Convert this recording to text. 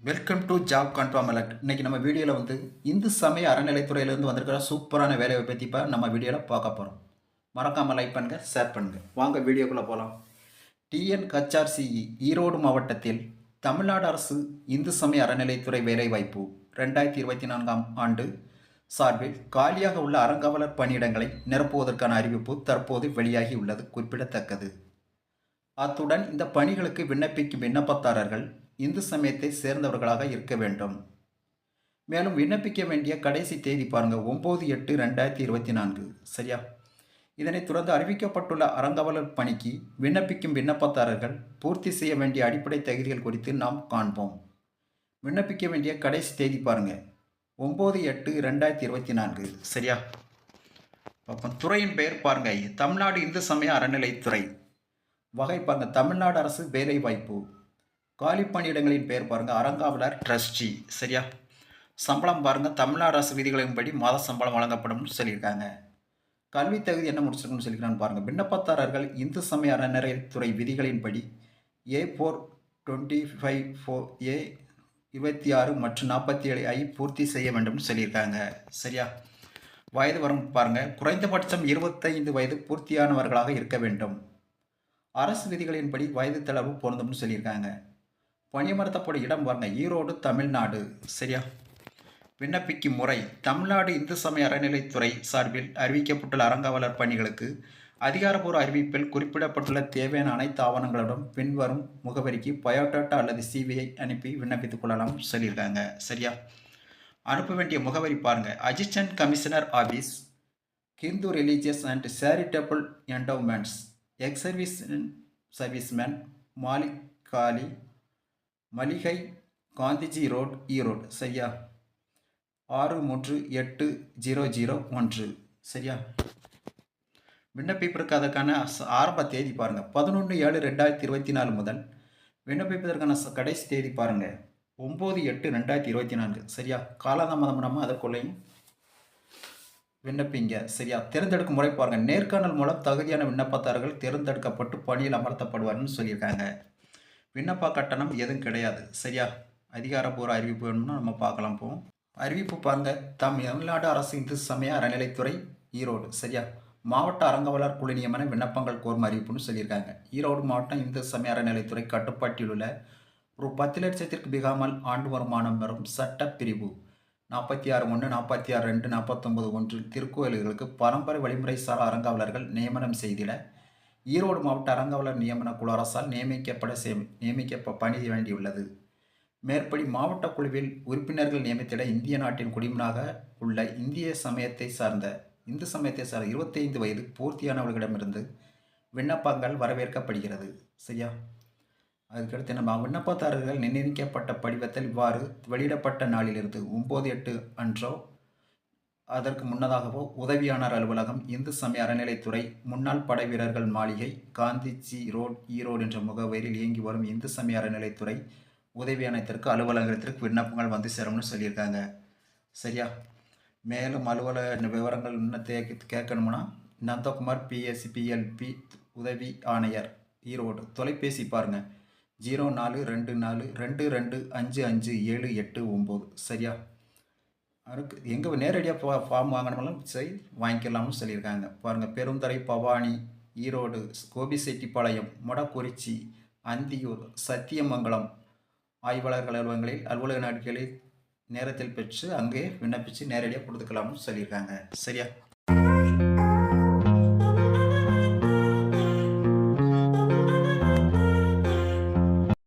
Welcome to job confirm alert இன்றைக்கி நம்ம வீடியோவில் வந்து இந்து சமய அறநிலைத்துறையிலேருந்து வந்திருக்கிற சூப்பரான வேலையை பற்றி இப்போ நம்ம வீடியோவில் பார்க்க போகிறோம் மறக்காமல் லைக் பண்ணுங்கள் ஷேர் பண்ணுங்கள் வாங்க வீடியோக்குள்ளே போகலாம் டிஎன் ஹச்ஆர்சிஇ ஈரோடு மாவட்டத்தில் தமிழ்நாடு அரசு இந்து சமய அறநிலைத்துறை வேலைவாய்ப்பு ரெண்டாயிரத்தி இருபத்தி நான்காம் ஆண்டு சார்பில் காலியாக உள்ள அறங்காவலர் பணியிடங்களை நிரப்புவதற்கான அறிவிப்பு தற்போது வெளியாகி உள்ளது குறிப்பிடத்தக்கது. அத்துடன் இந்த பணிகளுக்கு விண்ணப்பிக்கும் விண்ணப்பதாரர்கள் இந்து சமயத்தை சேர்ந்தவர்களாக இருக்க வேண்டும். மேலும் விண்ணப்பிக்க வேண்டிய கடைசி தேதி பாருங்கள் ஒம்பது எட்டு ரெண்டாயிரத்தி இருபத்தி நான்கு. சரியா? இதனைத் தொடர்ந்து அறிவிக்கப்பட்டுள்ள அறங்காவலர் பணிக்கு விண்ணப்பிக்கும் விண்ணப்பதாரர்கள் பூர்த்தி செய்ய வேண்டிய அடிப்படை தகுதிகள் குறித்து நாம் காண்போம். விண்ணப்பிக்க வேண்டிய கடைசி தேதி பாருங்க ஒம்பது எட்டு ரெண்டாயிரத்தி இருபத்தி நான்கு. சரியா? அப்போ துறையின் பெயர் பாருங்கள் தமிழ்நாடு இந்து சமய அறநிலைத்துறை. வகை பாருங்கள் தமிழ்நாடு அரசு வேலைவாய்ப்பு. காலி பணியிடங்களின் பெயர் பாருங்க. அறங்காவலர் ட்ரஸ்டி சரியா? சம்பளம் பாருங்க. தமிழ்நாடு அரசு விதிகளின்படி மாத சம்பளம் வழங்கப்படும்னு சொல்லியிருக்காங்க. கல்வி தகுதி என்ன முடிச்சிருக்குன்னு சொல்லிக்கிறான்னு பாருங்க. விண்ணப்பதாரர்கள் இந்து சமய அறநிலையத்துறை விதிகளின்படி A four twenty five four A இருபத்தி ஆறு மற்றும் நாற்பத்தி ஏழு ஐ பூர்த்தி செய்ய வேண்டும்னு சொல்லியிருக்காங்க. சரியா? வயது வரும் பாருங்கள் குறைந்தபட்சம் இருபத்தைந்து வயது பூர்த்தியானவர்களாக இருக்க வேண்டும். அரசு விதிகளின்படி வயது தளர்வு பொருந்தும்னு சொல்லியிருக்காங்க. பணியமர்த்தப்படும் இடம் பாருங்க. ஈரோடு தமிழ்நாடு. சரியா? விண்ணப்பிக்கும் முறை. தமிழ்நாடு இந்து சமய அறநிலைத்துறை சார்பில் அறிவிக்கப்பட்டுள்ள அறங்காவலர் பணிகளுக்கு அதிகாரப்பூர்வ அறிவிப்பில் குறிப்பிடப்பட்டுள்ள தேவையான அனைத்து ஆவணங்களுடன் பின்வரும் முகவரிக்கு பயோடேட்டா அல்லது சிவிஐ அனுப்பி விண்ணப்பித்துக் கொள்ளலாம் சொல்லியிருக்காங்க. சரியா? அனுப்ப வேண்டிய முகவரி பாருங்கள் assistant commissioner office Hindu religious and charitable endowments ex service serviceman Malik காலி மளிகை காந்திஜி ரோட் ஈரோடு சரியா? ஆறு மூன்று எட்டு ஜீரோ ஜீரோ ஒன்று சரியா? விண்ணப்பிப்பதற்கான அதற்கான ஆரம்ப தேதி பாருங்கள் பதினொன்று ஏழு ரெண்டாயிரத்தி இருபத்தி நாலு முதல் விண்ணப்பிப்பதற்கான கடைசி தேதி பாருங்கள் ஒம்பது எட்டு ரெண்டாயிரத்தி இருபத்தி நான்கு சரியா? காலதாமதம் நம்ம அதற்குள்ளேயும் விண்ணப்பிங்க சரியா? தேர்ந்தெடுக்கும் முறை பாருங்கள் நேர்காணல் மூலம் தகுதியான விண்ணப்பதாரர்கள் தேர்ந்தெடுக்கப்பட்டு பணியில் அமர்த்தப்படுவார்னு சொல்லியிருக்காங்க. விண்ணப்ப கட்டணம் எதுவும் கிடையாது. சரியா? அதிகாரப்பூர்வ அறிவிப்பு வேணும்னா நம்ம பார்க்கலாம் போவோம். அறிவிப்பு பாருங்க. தமிழ்நாடு அரசு இந்து சமய அறநிலைத்துறை ஈரோடு சரியா? மாவட்ட அரங்கவலர் குழு நியமன விண்ணப்பங்கள் கோரும் அறிவிப்புன்னு சொல்லியிருக்காங்க. ஈரோடு மாவட்டம் இந்து சமய அறநிலைத்துறை கட்டுப்பாட்டில் உள்ள ஒரு பத்து லட்சத்திற்கு மிகாமல் ஆண்டு வருமானம் வரும் சட்டப்பிரிவு. நாற்பத்தி ஆறு ஒன்று நாற்பத்தி ஆறு ரெண்டு நாற்பத்தொம்பது ஒன்றில் திருக்கோயில்களுக்கு பரம்பரை வழிமுறை சாரா அறங்காவலர்கள் நியமனம் செய்திட ஈரோடு மாவட்ட அறங்காவலர் நியமன குழு அரசால் நியமிக்கப்பட சே நியமிக்க பணி வேண்டியுள்ளது. மேற்படி மாவட்ட குழுவில் உறுப்பினர்கள் நியமித்திட இந்திய நாட்டின் குடிமனாக உள்ள இந்திய சமயத்தை சார்ந்த இந்து சமயத்தை சார்ந்த இருபத்தைந்து வயது பூர்த்தியானவர்களிடமிருந்து விண்ணப்பங்கள் வரவேற்கப்படுகிறது. சரியா? அதுக்கடுத்து நம்ம விண்ணப்பதாரர்கள் நிர்ணயிக்கப்பட்ட படிவத்தில் இவ்வாறு வெளியிடப்பட்ட நாளிலிருந்து ஒம்பது எட்டு அன்றோ அதற்கு முன்னதாகவோ உதவியாளர் அலுவலகம் இந்து சமய அறநிலைத்துறை முன்னாள் படை வீரர்கள் மாளிகை காந்திஜி ரோட் ஈரோடு என்ற முகவரியில் இயங்கி வரும் இந்து சமய அறநிலைத்துறை உதவி ஆணையத்திற்கு அலுவலகத்திற்கு விண்ணப்பங்கள் வந்து சேரும்னு சொல்லியிருக்காங்க. சரியா? மேலும் அலுவலக விவரங்கள் இன்னும் தே கேட்கணும்னா நந்தகுமார் பிஎஸ்சி பிஎல்பி உதவி ஆணையர் ஈரோடு தொலைபேசி பாருங்கள் ஜீரோ நாலு ரெண்டு நாலு ரெண்டு ரெண்டு அஞ்சு அஞ்சு ஏழு எட்டு ஒம்பது. சரியா? அதுக்கு எங்கே நேரடியாக ஃபா ஃபார்ம் வாங்கணும்னாலும் சரி வாங்கிக்கலாம்னு சொல்லியிருக்காங்க. பாருங்கள் பெருந்தரை பவானி ஈரோடு கோபிசெட்டிப்பாளையம் மொடக்குறிச்சி அந்தியூர் சத்தியமங்கலம் ஆய்வாளர்கள் அலுவலகங்களில் அலுவலக நாட்களில் நேரத்தில் பெற்று அங்கே விண்ணப்பித்து நேரடியாக கொடுத்துக்கலாம்னு சொல்லியிருக்காங்க. சரியா?